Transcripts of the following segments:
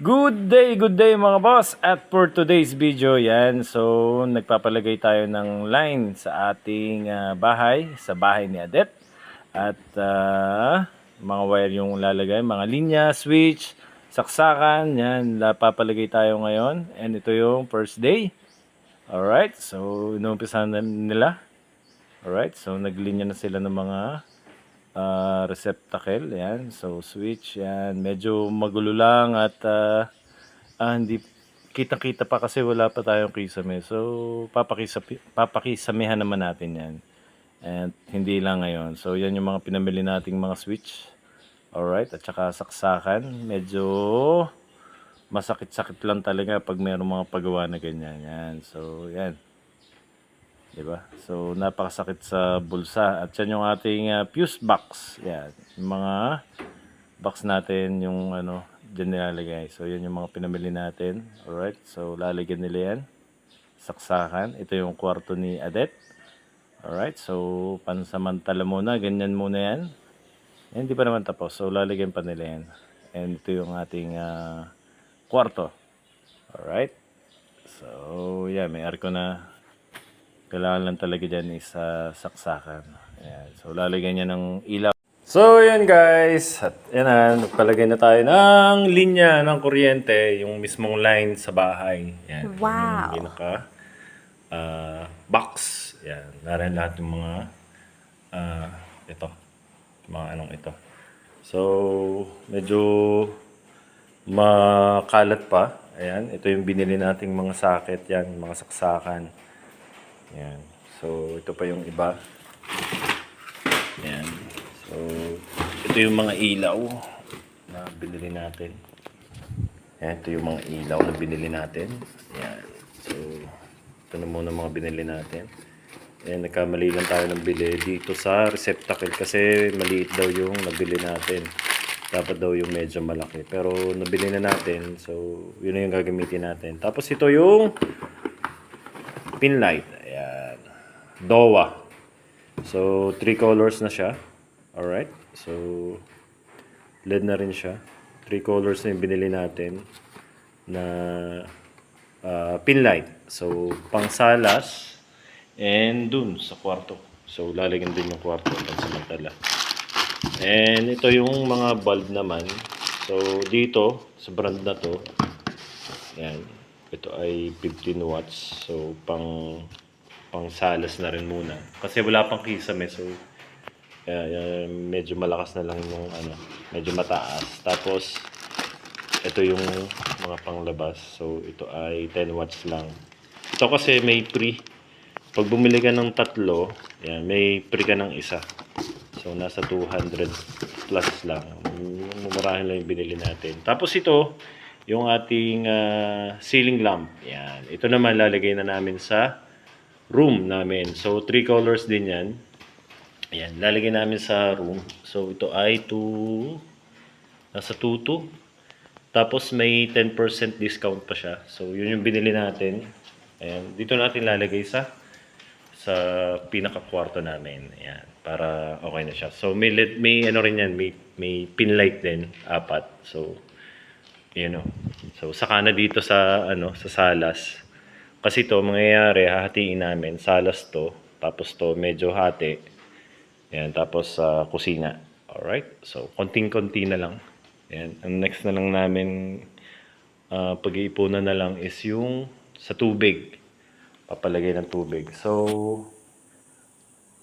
Good day, good day mga boss. At for today's video, yan. So, nagpapalagay tayo ng line sa ating ah, bahay, sa bahay ni Adet. At ah, mga wire yung lalagay, mga linya, switch, saksakan, yan. la- Papalagay tayo ngayon. And ito yung first day. Alright, so inumpisahan nila. Alright, so naglinya na sila ng mga ah, receptacle, yan. So, switch, yan. Medyo magulo lang at ah, ah, hindi kita-kita pa kasi wala pa tayong kisame. So, papakisa, papakisamehan naman natin yan. And hindi lang ngayon. So, yan yung mga pinamili nating mga switch. Alright, at saka saksakan. Medyo masakit-sakit lang talaga pag mayroong mga paggawa na ganyan. Yan. So, yan. 'Di ba? So napakasakit sa bulsa at yan yung ating ah, fuse box. Yan, yung mga box natin yung ano diyan nilalagay. So yan yung mga pinamili natin. Alright, so lalagyan nila yan. Saksakan. Ito yung kwarto ni Adet. Alright, so pansamantala muna, ganyan muna yan. Hindi pa naman tapos, so lalagyan pa nila yan. And ito yung ating ah, kwarto. Alright. So, yeah, may aircon na kailangan lang talaga dyan is ah, saksakan. Ayan. So, lalagyan niya ng ilaw. So, yan guys. At yan na, nagpalagay na tayo ng linya ng kuryente, yung mismong line sa bahay. Yan. Wow. Yung pinaka ah, box. Yan. Narin lahat yung mga ah, ito. Mga anong ito. So, medyo makalat pa. Ayan. Ito yung binili nating mga socket. Yan. Mga saksakan. Yan. So, ito pa yung iba. Yan. So, ito yung mga ilaw na binili natin. Yan, ito yung mga ilaw na binili natin. Yan. So, ito na muna mga binili natin. Yan, nagkamali lang tayo ng bili dito sa receptacle kasi maliit daw yung nabili natin. Dapat daw yung medyo malaki. Pero nabili na natin. So, yun na yung gagamitin natin. Tapos ito yung pin light. DOA. So, three colors na siya. Alright. So, LED na rin siya. Three colors na yung binili natin na ah, pin light. So, pang salas and dun sa kwarto. So, lalagyan din yung kwarto pansamantala. And ito yung mga bulb naman. So, dito, sa brand na to, yan. Ito ay 15 watts. So, pang pang salas na rin muna. Kasi wala pang kisame. So, kaya medyo malakas na lang yung ano, medyo mataas. Tapos, ito yung mga panglabas. So, ito ay 10 watts lang. Ito kasi may free. Pag bumili ka ng tatlo, yan, may free ka ng isa. So, nasa 200 plus lang. Mumurahin lang yung binili natin. Tapos ito, yung ating ah, ceiling lamp. Yan. Ito naman lalagay na namin sa room namin. So, three colors din yan. Ayan, lalagay namin sa room. So, ito ay 2, nasa 2 Tapos, may 10% discount pa siya. So, yun yung binili natin. Ayan, dito natin lalagay sa sa pinaka-kwarto namin. Ayan, para okay na siya. So, may, LED may ano rin yan, may, may pin light din, apat. So, you know. So, saka na dito sa, ano, sa salas. Kasi to mangyayari, hahatiin namin. Salas to, tapos to medyo hati. Ayan, tapos sa kusina. Alright? So, konting-konti na lang. Ayan. Ang next na lang namin ah, pag-iipunan na lang is yung sa tubig. Papalagay ng tubig. So,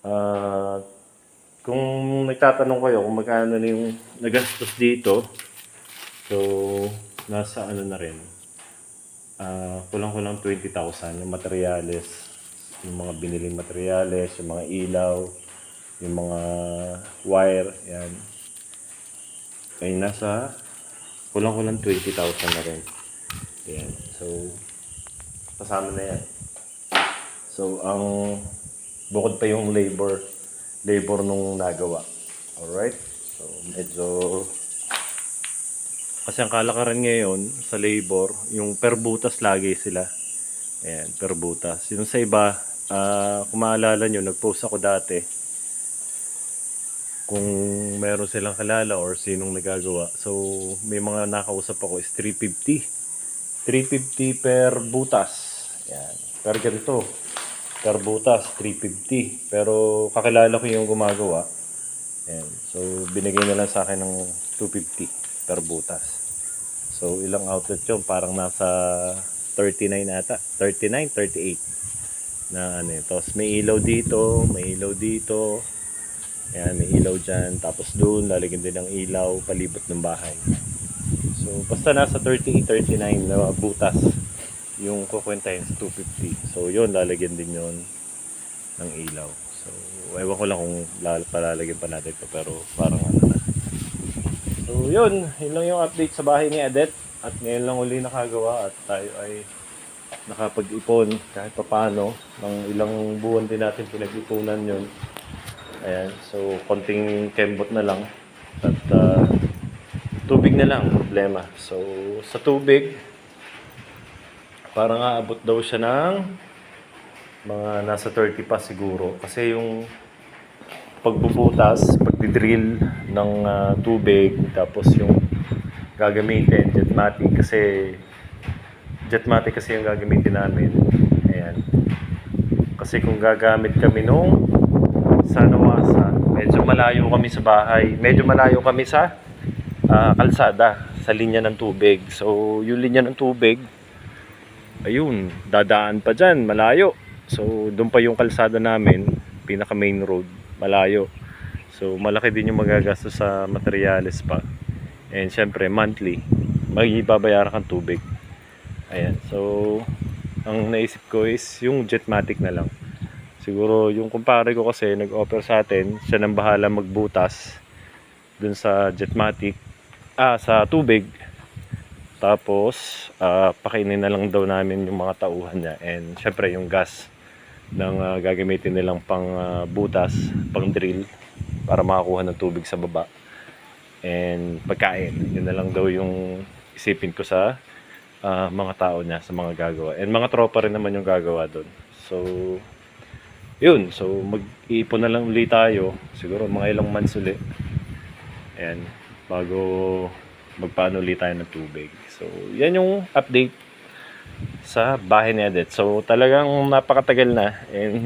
ah kung nagtatanong kayo kung magkano na yung nagastos dito, so, nasa ano na rin, ah kulang-kulang 20,000 yung materyales, yung mga biniling materyales, yung mga ilaw, yung mga wire, yan. Ay nasa kulang-kulang 20,000 na rin. Yan. So, kasama na yan. So, ang bukod pa yung labor, labor nung nagawa. Alright? So, medyo kasi ang kalakaran ngayon sa labor, yung per butas lagi sila. Ayan, per butas. Yung sa iba, ah kung maalala nyo, nag-post ako dati. kung meron silang kalala or sinong nagagawa. So, may mga nakausap ako is 350. 350 per butas. Yan. Per ganito. Per butas, 350. Pero kakilala ko yung gumagawa. Yan. So, binigay na lang sa akin ng 250 per butas. So, ilang outlet yun? Parang nasa 39 ata. 39, 38 na ano yun. Tapos may ilaw dito, may ilaw dito. Ayan, may ilaw dyan. Tapos doon, lalagyan din ng ilaw palibot ng bahay. So, basta nasa 38, 39 na butas yung kukwentahin sa 250. So, yun, lalagyan din yun ng ilaw. So, ewan ko lang kung lal- palalagyan pa natin ito, pero parang ano na. So, yun. Yun lang yung update sa bahay ni Adet. At ngayon lang uli nakagawa at tayo ay nakapag-ipon kahit papano. Ng ilang buwan din natin pinag-ipunan yun. Ayan. So, konting kembot na lang. At ah, tubig na lang problema. So, sa tubig, parang aabot daw siya ng mga nasa 30 pa siguro. Kasi yung pagbubutas, pagdidrill ng ah, tubig, tapos yung gagamitin, jetmatic kasi jetmatic kasi yung gagamitin namin. Ayan. Kasi kung gagamit kami nung sa Nawasa, medyo malayo kami sa bahay. Medyo malayo kami sa ah, kalsada, sa linya ng tubig. So, yung linya ng tubig, ayun, dadaan pa dyan, malayo. So, doon pa yung kalsada namin, pinaka main road, malayo. So, malaki din yung magagastos sa materyales pa. And syempre, monthly, magibabayaran kang tubig. Ayan, so, ang naisip ko is yung Jetmatic na lang. Siguro, yung kumpare ko kasi nag-offer sa atin, siya nang bahala magbutas dun sa Jetmatic, ah, sa tubig. Tapos, ah, pakainin na lang daw namin yung mga tauhan niya. And syempre, yung gas ng ah, gagamitin nilang pang ah, butas, pang drill, para makakuha ng tubig sa baba. And pagkain, yun na lang daw yung isipin ko sa ah, mga tao niya, sa mga gagawa. And mga tropa rin naman yung gagawa doon. So, yun. So, mag-iipon na lang ulit tayo. Siguro mga ilang months ulit. Ayan. Bago magpaano ulit tayo ng tubig. So, yan yung update sa bahay ni Adet. So, talagang napakatagal na. And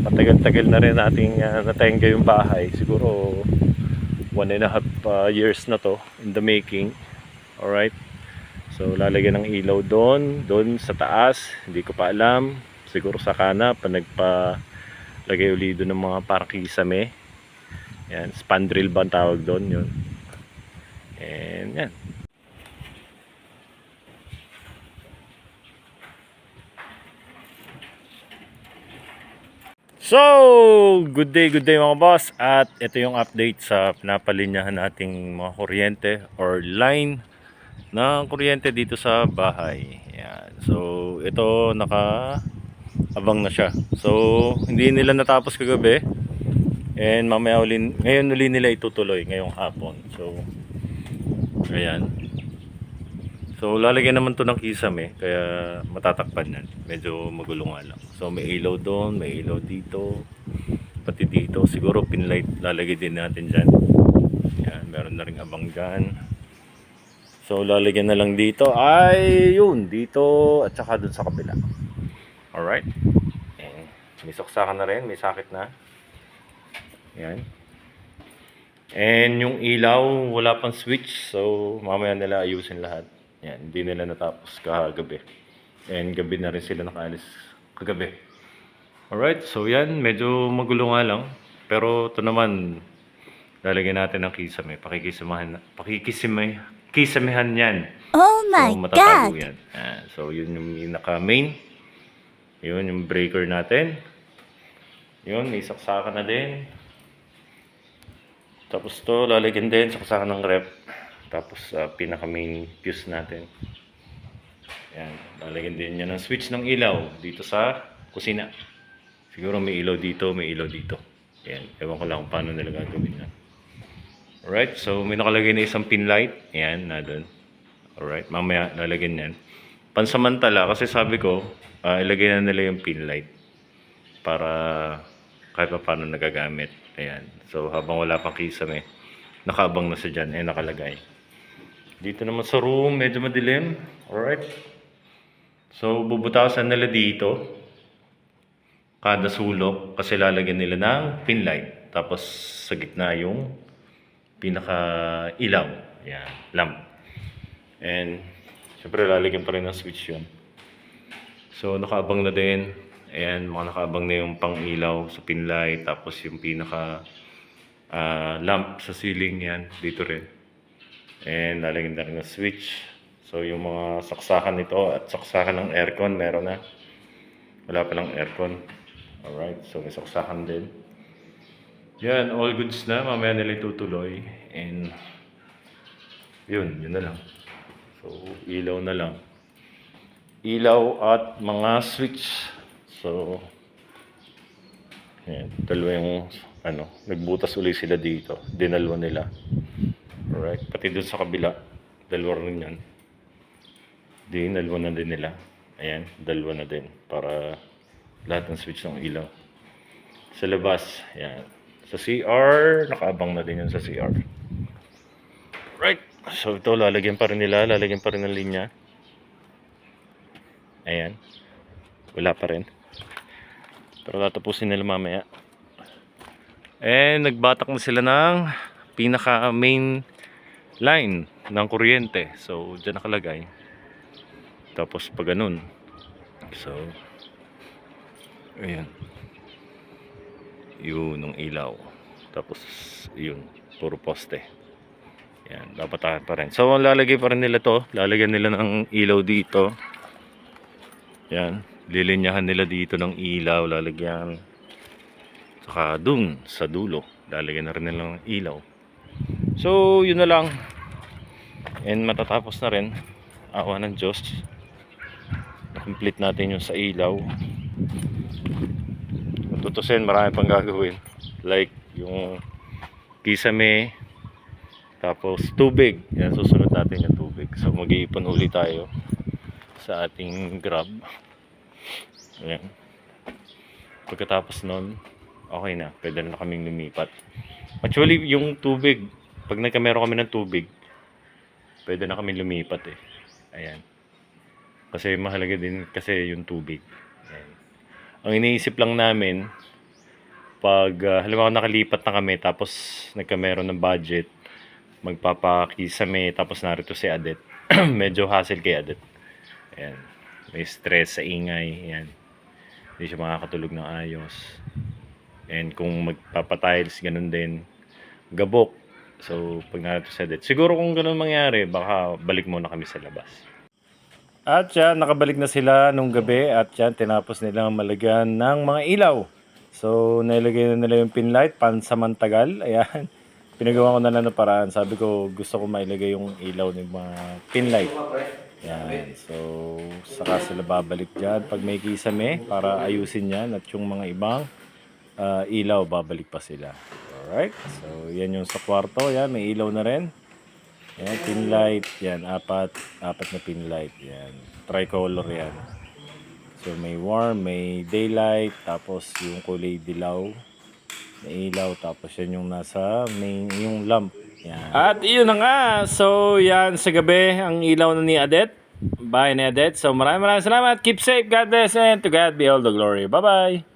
matagal-tagal na rin nating uh, natenga yung bahay. Siguro one and a half uh, years na to in the making. Alright. So, lalagyan ng ilaw doon. Doon sa taas. Hindi ko pa alam. Siguro sa kana pa nagpa lagay uli doon ng mga parang kisame. Yan. Spandrel ba ang tawag doon? Yun. And yan. So, good day, good day mga boss. At ito yung update sa pinapalinyahan nating mga kuryente or line ng kuryente dito sa bahay. Yan. So, ito naka abang na siya. So, hindi nila natapos kagabi. And mamaya uli, ngayon uli nila itutuloy ngayong hapon. So, ayan. So, lalagyan naman to ng kisame, kaya matatakpan yan. Medyo magulo nga lang. So, may ilaw doon, may ilaw dito, pati dito. Siguro pinlight lalagay din natin dyan. Yan, meron na rin abang dyan. So, lalagyan na lang dito. Ay, yun, dito at saka dun sa kabila. Alright. Eh, may saksakan na rin, may sakit na. Yan. And yung ilaw, wala pang switch. So, mamaya nila ayusin lahat. Yan, hindi nila natapos kagabi. And gabi na rin sila nakaalis kagabi. Alright, so yan, medyo magulo nga lang. Pero ito naman, lalagyan natin ng kisame. Pakikisamahan, pakikisame, kisamihan yan. Oh my so, god! yan. Ah, so, yun yung naka-main. Yun yung breaker natin. Yun, may saksakan na din. Tapos to, lalagyan din, saksakan ng rep. Tapos, ah, pinaka-main fuse natin. Yan, lalagyan din yan ng switch ng ilaw dito sa kusina. Siguro may ilaw dito, may ilaw dito. Yan, ewan ko lang kung paano nila gagawin yan. Alright, so may nakalagay na isang pin light. Yan, na doon. Alright, mamaya lalagyan yan. Pansamantala, kasi sabi ko, ah, ilagay na nila yung pin light para kahit pa paano nagagamit. Ayan. So, habang wala pang kisame, nakaabang na siya dyan, eh, nakalagay. Dito naman sa room, medyo madilim. Alright. So, bubutasan nila dito. Kada sulok, kasi lalagyan nila ng pin light. Tapos, sa gitna yung pinaka ilaw. Ayan, lamp. And, syempre lalagyan pa rin ng switch yun. So, nakaabang na din. Ayan, mga nakaabang na yung pang ilaw sa pin light. Tapos yung pinaka ah, lamp sa ceiling yan. Dito rin. And lalagyan na rin ng switch. So, yung mga saksakan nito at saksakan ng aircon, meron na. Wala pa ng aircon. Alright, so may saksakan din. Yan, all goods na. Mamaya nila itutuloy. And, yun, yun na lang. So, ilaw na lang. Ilaw at mga switch. So, yan, dalawa yung, ano, nagbutas uli sila dito. Dinalwa nila. Alright, pati dun sa kabila, dalawa rin yan. Dinalwa na din nila. Ayan, dalawa na din. Para lahat ng switch ng ilaw. Sa labas, yan. Sa CR, nakaabang na din yun sa CR. Right. So ito, lalagyan pa rin nila. Lalagyan pa rin ng linya. Ayan. Wala pa rin. Pero tatapusin nila mamaya. And nagbatak na sila ng pinaka main line ng kuryente. So, dyan nakalagay. Tapos pag ganun. So, ayan. Yun, ng ilaw. Tapos, yun, puro poste. Yan, dapat pa rin. So, lalagay pa rin nila to. Lalagyan nila ng ilaw dito. Yan, lilinyahan nila dito ng ilaw. Lalagyan. Saka dun, sa dulo. Lalagyan na rin nila ng ilaw. So, yun na lang. And matatapos na rin. Awa ng Diyos. Na-complete natin yung sa ilaw. Kung tutusin, marami pang gagawin. Like, yung kisame, tapos tubig. Yan, susunod natin yung tubig. So, mag-iipon uli tayo sa ating grab. Ayan. Pagkatapos nun, okay na. Pwede na kaming lumipat. Actually, yung tubig, pag nagkameron kami ng tubig, pwede na kami lumipat eh. Ayan. Kasi mahalaga din kasi yung tubig. Ayan. Ang iniisip lang namin, pag uh, halimbawa nakalipat na kami tapos nagkameron ng budget, magpapakisame tapos narito si Adet. Medyo hassle kay Adet. Ayan. May stress sa ingay. Ayan. Hindi siya makakatulog ng ayos. And kung magpapatiles, ganun din. Gabok. So, pag narito si Adet. Siguro kung ganun mangyari, baka balik muna kami sa labas. At yan, nakabalik na sila nung gabi at yan, tinapos nilang malagyan ng mga ilaw. So, nailagay na nila yung pin light, pansamantagal. Ayan. Pinagawa ko na lang ng paraan. Sabi ko, gusto ko mailagay yung ilaw ng mga pin light. Yan. So, saka sila babalik dyan pag may kisame para ayusin yan at yung mga ibang ah, ilaw, babalik pa sila. Alright. So, yan yung sa kwarto. Yan, may ilaw na rin. Yan, pin light. Yan, apat. Apat na pin light. Yan. Tricolor yan. So, may warm, may daylight, tapos yung kulay dilaw. May ilaw, tapos yan yung nasa main, yung lamp. Yan. At iyon na nga. So, yan sa gabi, ang ilaw na ni Adet. Bye ni Adet. So, maraming maraming salamat. Keep safe. God bless and to God be all the glory. Bye-bye.